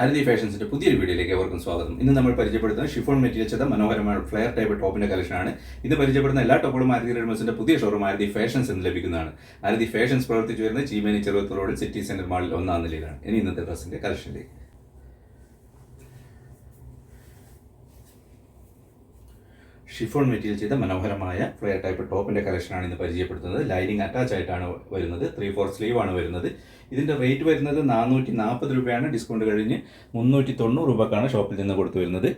ആരതി ഫാഷൻസിന്റെ പുതിയൊരു വീഡിയോയിലേക്ക് അവർക്കും സ്വാഗതം. ഇന്ന് നമ്മൾ പരിചയപ്പെടുത്തുന്ന ഷിഫോൺ മെറ്റീരിയൽ ചെയ്ത മനോഹരമായ ഫ്ലെയർ ടൈപ്പ് ടോപ്പിന്റെ കളക്ഷനാണ്. ഇത് പരിചയപ്പെടുന്ന എല്ലാ ടോപ്പുകളും ആരതി റെഡ്മസിന്റെ പുതിയ ഷോറൂം ആരതി ഫാഷൻസ് എന്ന് ലഭിക്കുന്നതാണ്. ആരതി ഫാഷൻസ് പ്രവർത്തിച്ചു വരുന്ന Cheemeni Cherupath road city centre മാളിൽ ഒന്നാം നിലയിലാണ്. ഇനി ഇന്നത്തെ ഡ്രസ്സിന്റെ കളക്ഷനിലേക്ക് ഷിഫോൺ മെറ്റീരിയൽ ചെയ്ത മനോഹരമായ ഫ്ലെയർ ടൈപ്പ് ടോപ്പിന്റെ കളക്ഷനാണ് ഇന്ന് പരിചയപ്പെടുത്തുന്നത്. ലൈനിങ് അറ്റാച്ച് ആയിട്ടാണ് വരുന്നത്. ത്രീ ഫോർ സ്ലീവ് ആണ് വരുന്നത്. ഇതിന്റെ റേറ്റ് വരുന്നത് നാനൂറ്റി നാൽപ്പത് രൂപയാണ്. ഡിസ്കൗണ്ട് കഴിഞ്ഞ് മുന്നൂറ്റി തൊണ്ണൂറ് രൂപക്കാണ് ഷോപ്പിൽ നിന്ന് കൊടുത്തു വരുന്നത്.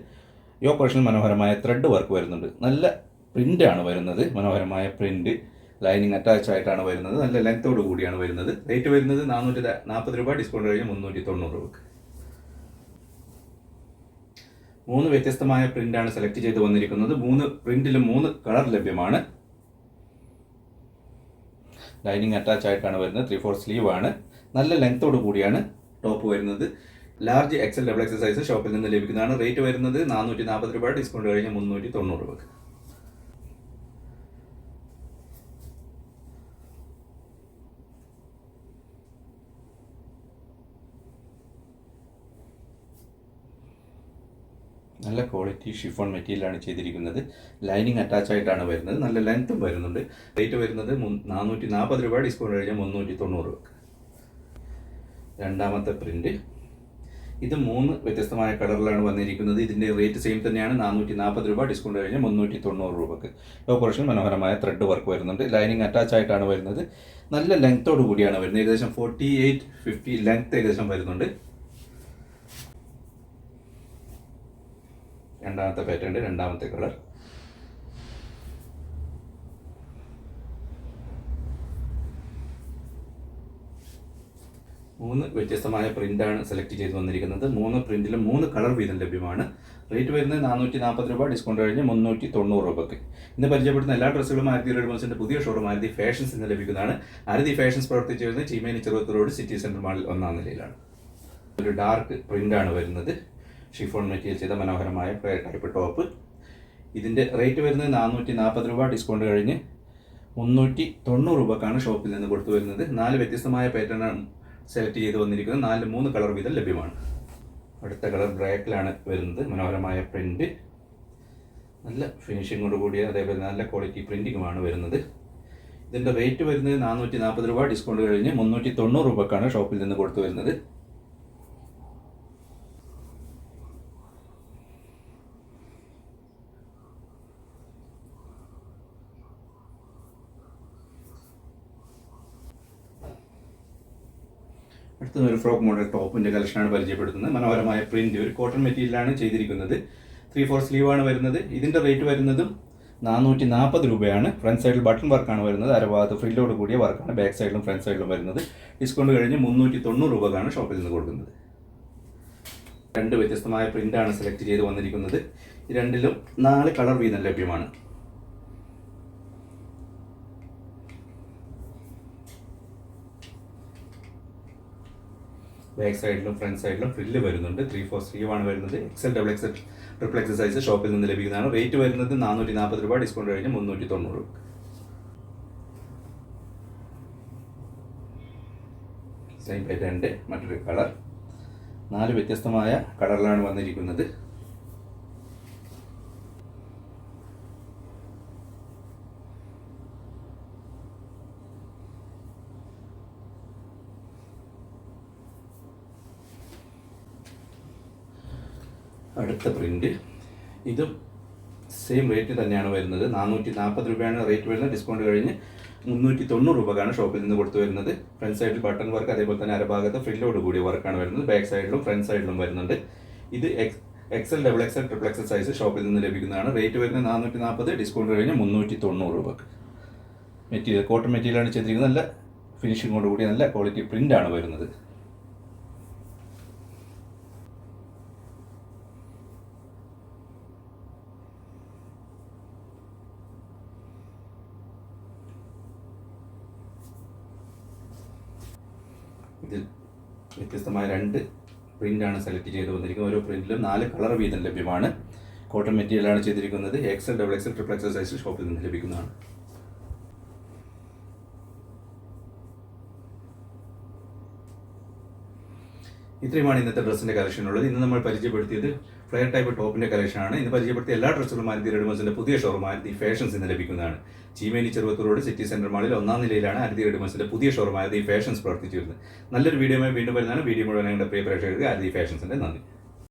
യോ പോർഷൻ മനോഹരമായ ത്രെഡ് വർക്ക് വരുന്നുണ്ട്. നല്ല പ്രിന്റ് ആണ് വരുന്നത്. മനോഹരമായ പ്രിന്റ് ലൈനിങ് അറ്റാച്ച് ആയിട്ടാണ് വരുന്നത്. നല്ല ലെങ്ത്തോട് കൂടിയാണ് വരുന്നത്. റേറ്റ് വരുന്നത് നാനൂറ്റി നാൽപ്പത് രൂപ. ഡിസ്കൗണ്ട് കഴിഞ്ഞ് മുന്നൂറ്റി തൊണ്ണൂറ് രൂപക്ക്. മൂന്ന് വ്യത്യസ്തമായ പ്രിന്റാണ് സെലക്ട് ചെയ്ത് വന്നിരിക്കുന്നത്. മൂന്ന് പ്രിന്റിലും മൂന്ന് കളർ ലഭ്യമാണ്. ലൈനിങ് അറ്റാച്ച് ആയിട്ടാണ് വരുന്നത്. ത്രീ ഫോർ സ്ലീവ് ആണ്. നല്ല ലെങ്ത്തോട് കൂടിയാണ് ടോപ്പ് വരുന്നത്. Large XL double XL size ഷോപ്പിൽ നിന്ന് ലഭിക്കുന്നതാണ്. റേറ്റ് വരുന്നത് നാനൂറ്റി നാൽപ്പത് രൂപ ഡിസ്കൗണ്ട് കഴിഞ്ഞ് മുന്നൂറ്റി തൊണ്ണൂറ് രൂപക്ക്. നല്ല ക്വാളിറ്റി ഷിഫോൺ മെറ്റീരിയലാണ് ചെയ്തിരിക്കുന്നത്. ലൈനിങ് അറ്റാച്ച് ആയിട്ടാണ് വരുന്നത്. നല്ല ലെങ്ത്തും വരുന്നുണ്ട്. റേറ്റ് വരുന്നത് നാനൂറ്റി നാൽപ്പത് രൂപ ഡിസ്കൗണ്ട് കഴിഞ്ഞാൽ മുന്നൂറ്റി തൊണ്ണൂറ് രൂപ. രണ്ടാമത്തെ പ്രിന്റ് ഇത് മൂന്ന് വ്യത്യസ്തമായ കളറിലാണ് വന്നിരിക്കുന്നത്. ഇതിന്റെ റേറ്റ് സെയിം തന്നെയാണ്. നാനൂറ്റി നാൽപ്പത് രൂപ ഡിസ്കൗണ്ട് കഴിഞ്ഞാൽ മുന്നൂറ്റി തൊണ്ണൂറ് രൂപക്ക് ഓപ്പറേഷൻ മനോഹരമായ ത്രെഡ് വർക്ക് വരുന്നുണ്ട്. ലൈനിങ് അറ്റാച്ച് ആയിട്ടാണ് വരുന്നത്. നല്ല ലെങ്ത്തോട് കൂടിയാണ് വരുന്നത്. ഏകദേശം ഫോർട്ടി എയ്റ്റ് ഫിഫ്റ്റി ലെങ്ത് ഏകദേശം വരുന്നുണ്ട്. രണ്ടാമത്തെ പാറ്റേൺ രണ്ടാമത്തെ കളർ മൂന്ന് വ്യത്യസ്തമായ പ്രിന്റാണ് സെലക്ട് ചെയ്ത് വന്നിരിക്കുന്നത്. മൂന്ന് പ്രിന്റിലും മൂന്ന് കളർ വീതം ലഭ്യമാണ്. റേറ്റ് വരുന്നത് നാനൂറ്റി നാൽപ്പത് രൂപ ഡിസ്കൗണ്ട് കഴിഞ്ഞ് മുന്നൂറ്റി തൊണ്ണൂറ് രൂപയ്ക്ക്. ഇന്ന് പരിചയപ്പെടുന്ന എല്ലാ ഡ്രസ്സുകളും ആരതി റെഡ്മോസിന്റെ പുതിയ ഷോറൂം ആരതി ഫാഷൻസ് ഇന്ന് ലഭിക്കുന്നതാണ്. ആരതി ഫാഷൻസ് പ്രവർത്തിച്ചു വരുന്നത് ചീമേനി ചെറുപ്പത്തിലോട് സിറ്റി സെന്റർ മാളിൽ ഒന്നാം നിലയിലാണ്. ഒരു ഡാർക്ക് പ്രിന്റാണ് വരുന്നത്. ഷിഫോൺ മെറ്റീരിയൽ ചെയ്ത മനോഹരമായ ടൈപ്പ് ടോപ്പ്. ഇതിന്റെ റേറ്റ് വരുന്നത് നാനൂറ്റി നാൽപ്പത് രൂപ ഡിസ്കൗണ്ട് കഴിഞ്ഞ് മുന്നൂറ്റി തൊണ്ണൂറ് രൂപക്കാണ് ഷോപ്പിൽ നിന്ന് കൊടുത്തു വരുന്നത്. നാല് വ്യത്യസ്തമായ പാറ്റേണാണ് സെലക്ട് ചെയ്ത് വന്നിരിക്കുന്നത്. നാല് മൂന്ന് കളർ വീതം ലഭ്യമാണ്. അടുത്ത കളർ ബ്ലാക്കിലാണ് വരുന്നത്. മനോഹരമായ പ്രിന്റ് നല്ല ഫിനിഷിങ്ങോട് കൂടിയ അതേപോലെ നല്ല ക്വാളിറ്റി പ്രിന്റിങ്ങുമാണ് വരുന്നത്. ഇതിന്റെ റേറ്റ് വരുന്നത് നാനൂറ്റി നാൽപ്പത് രൂപ ഡിസ്കൗണ്ട് കഴിഞ്ഞ് മുന്നൂറ്റി തൊണ്ണൂറ് രൂപക്കാണ് ഷോപ്പിൽ നിന്ന് കൊടുത്തു വരുന്നത്. അടുത്തത് ഒരു ഫ്രോക്ക് മോഡൽ ടോപ്പിന്റെ കളക്ഷനാണ് പരിചയപ്പെടുത്തുന്നത്. മനോഹരമായ പ്രിന്റ് ഒരു കോട്ടൺ മെറ്റീരിയലാണ് ചെയ്തിരിക്കുന്നത്. ത്രീ ഫോർ ആണ് വരുന്നത്. ഇതിന്റെ റേറ്റ് വരുന്നതും നാനൂറ്റി നാൽപ്പത് രൂപയാണ് ഫ്രണ്ട് സൈഡിൽ ബട്ടൺ വർക്കാണ് വരുന്നത്. അരഭാഗത്ത് ഫ്രില്ലോട് കൂടിയ വർക്കാണ് ബാക്ക് സൈഡിലും ഫ്രണ്ട് സൈഡിലും വരുന്നത്. ഡിസ്കൗണ്ട് കഴിഞ്ഞ് മുന്നൂറ്റി തൊണ്ണൂറ് രൂപക്കാണ് ഷോപ്പിൽ നിന്ന് കൊടുക്കുന്നത്. രണ്ട് വ്യത്യസ്തമായ പ്രിന്റാണ് സെലക്ട് ചെയ്ത് വന്നിരിക്കുന്നത്. രണ്ടിലും നാല് കളർ വീതം ലഭ്യമാണ്. ബാക്ക് സൈഡിലും ഫ്രണ്ട് സൈഡിലും ഫ്രില്ല് വരുന്നുണ്ട്. ത്രീ ഫോർ സ്ലീവ് ആണ് വരുന്നത് XL double XL triple XL size ഷോപ്പിൽ നിന്ന് ലഭിക്കുന്നതാണ്. റേറ്റ് വരുന്നത് നാനൂറ്റി നാൽപ്പത് രൂപ ഡിസ്കൗണ്ട് കഴിഞ്ഞ് മുന്നൂറ്റി തൊണ്ണൂറ് സെയിം പാറ്റേണിന്റെ മറ്റൊരു കളർ നാല് വ്യത്യസ്തമായ കളറിലാണ് വന്നിരിക്കുന്നത്. അടുത്ത പ്രിന്റ് ഇതും സെയിം റേറ്റ് തന്നെയാണ് വരുന്നത്. നാനൂറ്റി നാൽപ്പത് രൂപയാണ് റേറ്റ് വരുന്നത്. ഡിസ്കൗണ്ട് കഴിഞ്ഞ് മുന്നൂറ്റി തൊണ്ണൂറ് രൂപക്കാണ് ഷോപ്പിൽ നിന്ന് കൊടുത്തു വരുന്നത്. ഫ്രണ്ട് സൈഡിൽ ബട്ടൺ വർക്ക് അതേപോലെ തന്നെ അരഭാഗത്ത് ഫ്രില്ലോട് കൂടിയ വർക്കാണ് വരുന്നത്. ബാക്ക് സൈഡിലും ഫ്രണ്ട് സൈഡിലും വരുന്നുണ്ട്. ഇത് X XL double XL triple XL size ഷോപ്പിൽ നിന്ന് ലഭിക്കുന്നതാണ്. റേറ്റ് വരുന്നത് നാനൂറ്റി നാൽപ്പത് ഡിസ്കൗണ്ട് കഴിഞ്ഞ് മുന്നൂറ്റി തൊണ്ണൂറ് രൂപക്ക് മെറ്റീരിയൽ കോട്ടൺ മെറ്റീരിയലാണ് ചെയ്തിരിക്കുന്നത്. നല്ല ഫിനിഷിങ്ങോട് കൂടി നല്ല ക്വാളിറ്റി പ്രിന്റാണ് വരുന്നത്. ഇതിൽ വ്യത്യസ്തമായ രണ്ട് പ്രിന്റാണ് സെലക്ട് ചെയ്ത് വന്നിരിക്കുന്നത്. ഓരോ പ്രിന്റിലും നാല് കളർ വീതം ലഭ്യമാണ്. കോട്ടൺ മെറ്റീരിയലാണ് ചെയ്തിരിക്കുന്നത്. XL double XL triple XL size ഷോപ്പിൽ നിന്ന് ലഭിക്കുന്നതാണ്. ഇത്രയുമാണ് ഇന്നത്തെ ഡ്രസ്സിന്റെ കളക്ഷൻ ഉള്ളത് ഇന്ന് നമ്മൾ പരിചയപ്പെടുത്തിയത് ഫ്ലെയർ ടൈപ്പ് ടോപ്പിന്റെ കളക്ഷനാണ്. ഇന്ന് പരിചയപ്പെടുത്തിയ എല്ലാ ഡ്രസ്സുകളും മാരുതി റെഡിമേഴ്സിന്റെ പുതിയ ഷോറൂം മാരുതി ഫാഷൻസ് ഇന്ന് ലഭിക്കുന്നതാണ്. ചീമേനി ചെറുവത്തൂരോട് സിറ്റി സെന്റർ മാളിൽ ഒന്നാം നിലയിലാണ് ആരതി റെഡിമേഴ്സിന്റെ പുതിയ ഷോറൂം ആരതി ഫാഷൻസ് പ്രവർത്തിച്ചിരുന്നത്. നല്ലൊരു വീഡിയോയുമായി വീണ്ടും വരുന്നതാണ്. വീഡിയോ മുഴുവൻ ഞങ്ങളുടെ പ്രിയ പ്രേക്ഷകർക്ക് ആരതി ഫാഷൻസിന്റെ നന്ദി.